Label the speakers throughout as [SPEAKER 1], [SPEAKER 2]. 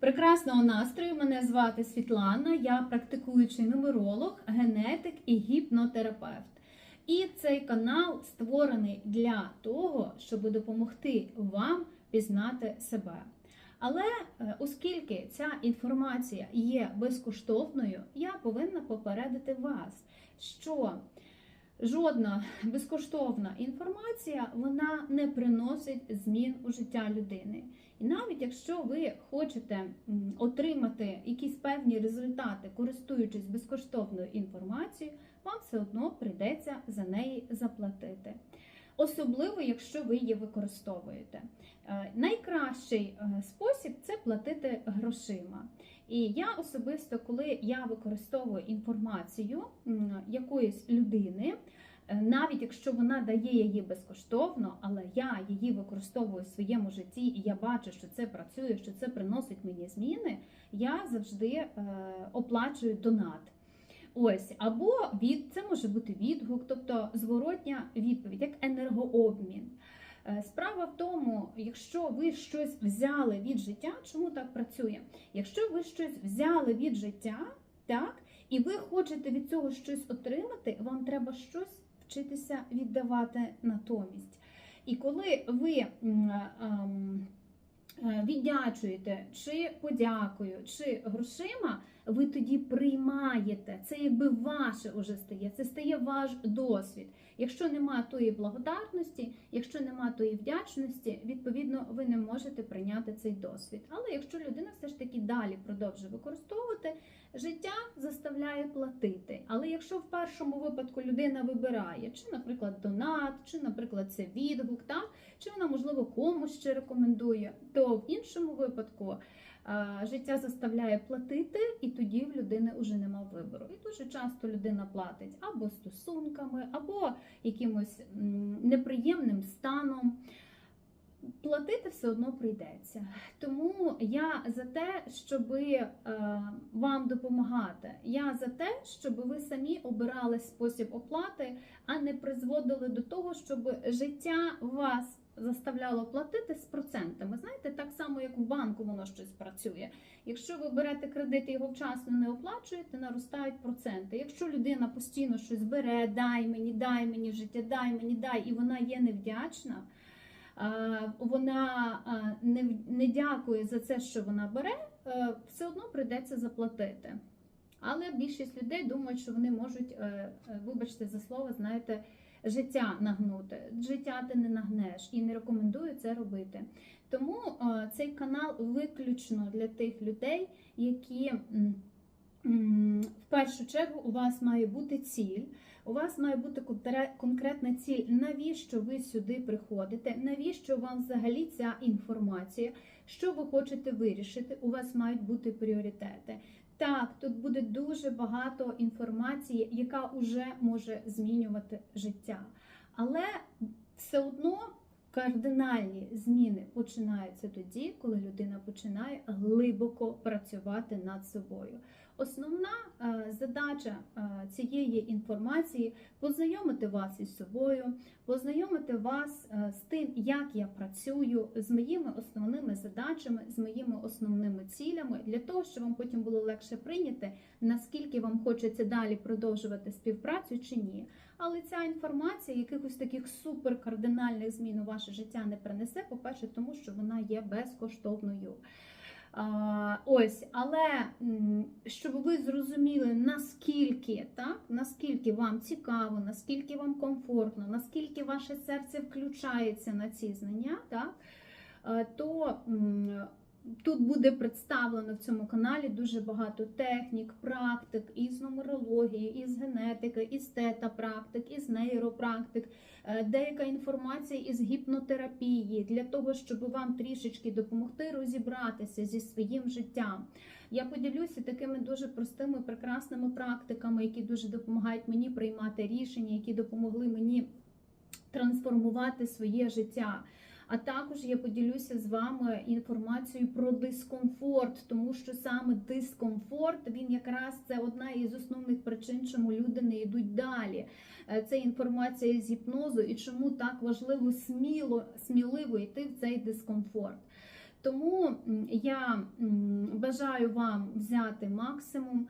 [SPEAKER 1] Прекрасного настрою! Мене звати Світлана, я практикуючий нумеролог, генетик і гіпнотерапевт. І цей канал створений для того, щоб допомогти вам пізнати себе. Але е, оскільки ця інформація є безкоштовною, я повинна попередити вас, що жодна безкоштовна інформація вона не приносить змін у життя людини. І навіть якщо ви хочете отримати якісь певні результати, користуючись безкоштовною інформацією, вам все одно прийдеться за неї заплатити. Особливо, якщо ви її використовуєте. Е, Найкращий е, спосіб це платити грошима. І я особисто, коли я використовую інформацію якоїсь людини, е, навіть якщо вона дає її безкоштовно, але я її використовую в своєму житті, і я бачу, що це працює, що це приносить мені зміни, я завжди оплачую донат. Ось, або від це може бути відгук, тобто зворотня відповідь, як енергообмін. Е, Справа в тому, якщо ви щось взяли від життя, чому так працює? Якщо ви щось взяли від життя, так, і ви хочете від цього щось отримати, вам треба щось вчитися віддавати натомість. І коли ви м, ем, е, віддячуєте чи подякою, чи грошима, ви тоді приймаєте. Це якби ваше уже стає, це стає ваш досвід. Якщо немає тої благодарності, якщо немає тої вдячності, відповідно ви не можете прийняти цей досвід. Але якщо людина все ж таки далі продовжує використовувати, життя заставляє платити. Але якщо в першому випадку людина вибирає, чи, наприклад, донат, чи, наприклад, це відгук, так, чи вона, можливо, комусь ще рекомендує, то в іншому випадку життя заставляє платити, і тоді в людини вже нема вибору. І дуже часто людина платить або стосунками, або якимось неприємним станом. Платити все одно прийдеться. Тому я за те, щоб е, вам допомагати. Я за те, щоб ви самі обирали спосіб оплати, а не призводили до того, щоб життя вас заставляло платити з процентами. Знаєте, так само, як в банку воно щось працює. Якщо ви берете кредит і його вчасно не оплачуєте, наростають проценти. Якщо людина постійно щось бере, дай мені, дай мені життя, дай мені, дай, і вона є невдячна. Вона не, дякує за це, що вона бере, е, все одно прийдеться заплатити. Але більшість людей думають, що вони можуть, е, е, вибачте за слово, знаєте, життя нагнути. Життя ти не нагнеш і не рекомендую це робити. Тому цей канал виключно для тих людей, які в першу чергу у вас має бути ціль. У вас має бути конкретна ціль, навіщо ви сюди приходите, навіщо вам взагалі ця інформація, що ви хочете вирішити. У вас мають бути пріоритети. Так, тут буде дуже багато інформації, яка вже може змінювати життя. Але все одно кардинальні зміни починаються тоді, коли людина починає глибоко працювати над собою. Основна е, задача е, цієї інформації познайомити вас із собою, познайомити вас е, з тим, як я працюю, з моїми основними задачами, з моїми основними цілями, для того, щоб вам потім було легше прийняти, наскільки вам хочеться далі продовжувати співпрацю чи ні. Але ця інформація якихось таких суперкардинальних змін у ваше життя не принесе, по-перше, тому що вона є безкоштовною. Ось, але щоб ви зрозуміли, наскільки так, наскільки вам цікаво, наскільки вам комфортно, наскільки ваше серце включається на ці знання, так, е, то тут буде представлено в цьому каналі дуже багато технік, практик із нумерології, із генетики, із тета-практик, із нейропрактик, е, деяка інформація із гіпнотерапії для того, щоб вам трішечки допомогти розібратися зі своїм життям. Я поділюся такими дуже простими, прекрасними практиками, які дуже допомагають мені приймати рішення, які допомогли мені трансформувати своє життя. А також я поділюся з вами інформацією про дискомфорт, тому що саме дискомфорт він якраз це одна із основних причин, чому люди не йдуть далі. Е, Це інформація з гіпнозу і чому так важливо сміло, сміливо йти в цей дискомфорт. Тому я бажаю вам взяти максимум.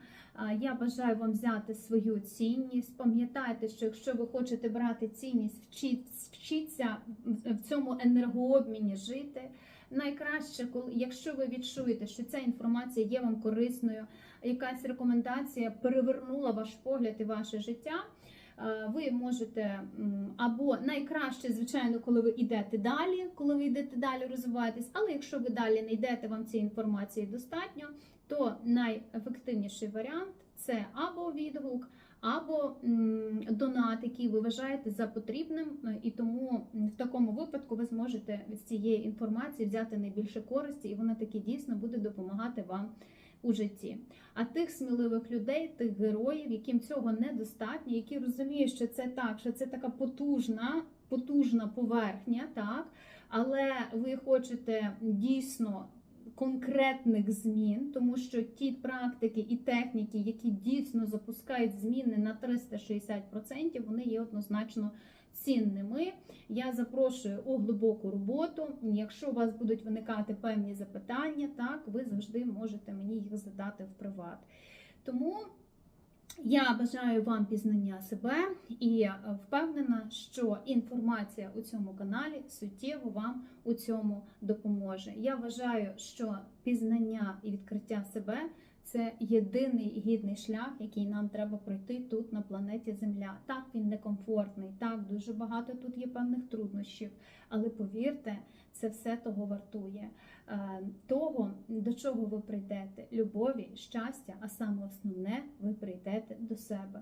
[SPEAKER 1] Я бажаю вам взяти свою цінність. Пам'ятайте, що якщо ви хочете брати цінність, вчіть, вчіться в- цьому енергообміні жити. Найкраще, коли якщо ви відчуєте, що ця інформація є вам корисною, якась рекомендація перевернула ваш погляд і ваше життя. е, Ви можете або найкраще, звичайно, коли ви йдете далі, коли ви йдете далі розвиваєтесь, але якщо ви далі не йдете, вам цієї інформації достатньо, то найефективніший варіант це або відгук, або донат, який ви вважаєте за потрібним, е, і тому в такому випадку ви зможете від цієї інформації взяти найбільше користі, і вона таки дійсно буде допомагати вам у житті. А тих сміливих людей, тих героїв, яким цього недостатньо, які розуміють, що це так, що це така потужна, потужна поверхня, так, але ви хочете дійсно конкретних змін, тому що ті практики і техніки, які дійсно запускають зміни на 360%, вони є однозначно цінними. Я запрошую у глибоку роботу. Якщо у вас будуть виникати певні запитання, так ви завжди можете мені їх задати в приват. Тому я бажаю вам пізнання себе і е, впевнена, що інформація у цьому каналі суттєво вам у цьому допоможе. Я вважаю, що пізнання і відкриття себе це єдиний гідний шлях, який нам треба пройти тут на планеті Земля. Так він некомфортний, так дуже багато тут є певних труднощів, але повірте, це все того вартує. Е, Того, до чого ви прийдете, любові, щастя, а саме основне, ви прийдете до себе.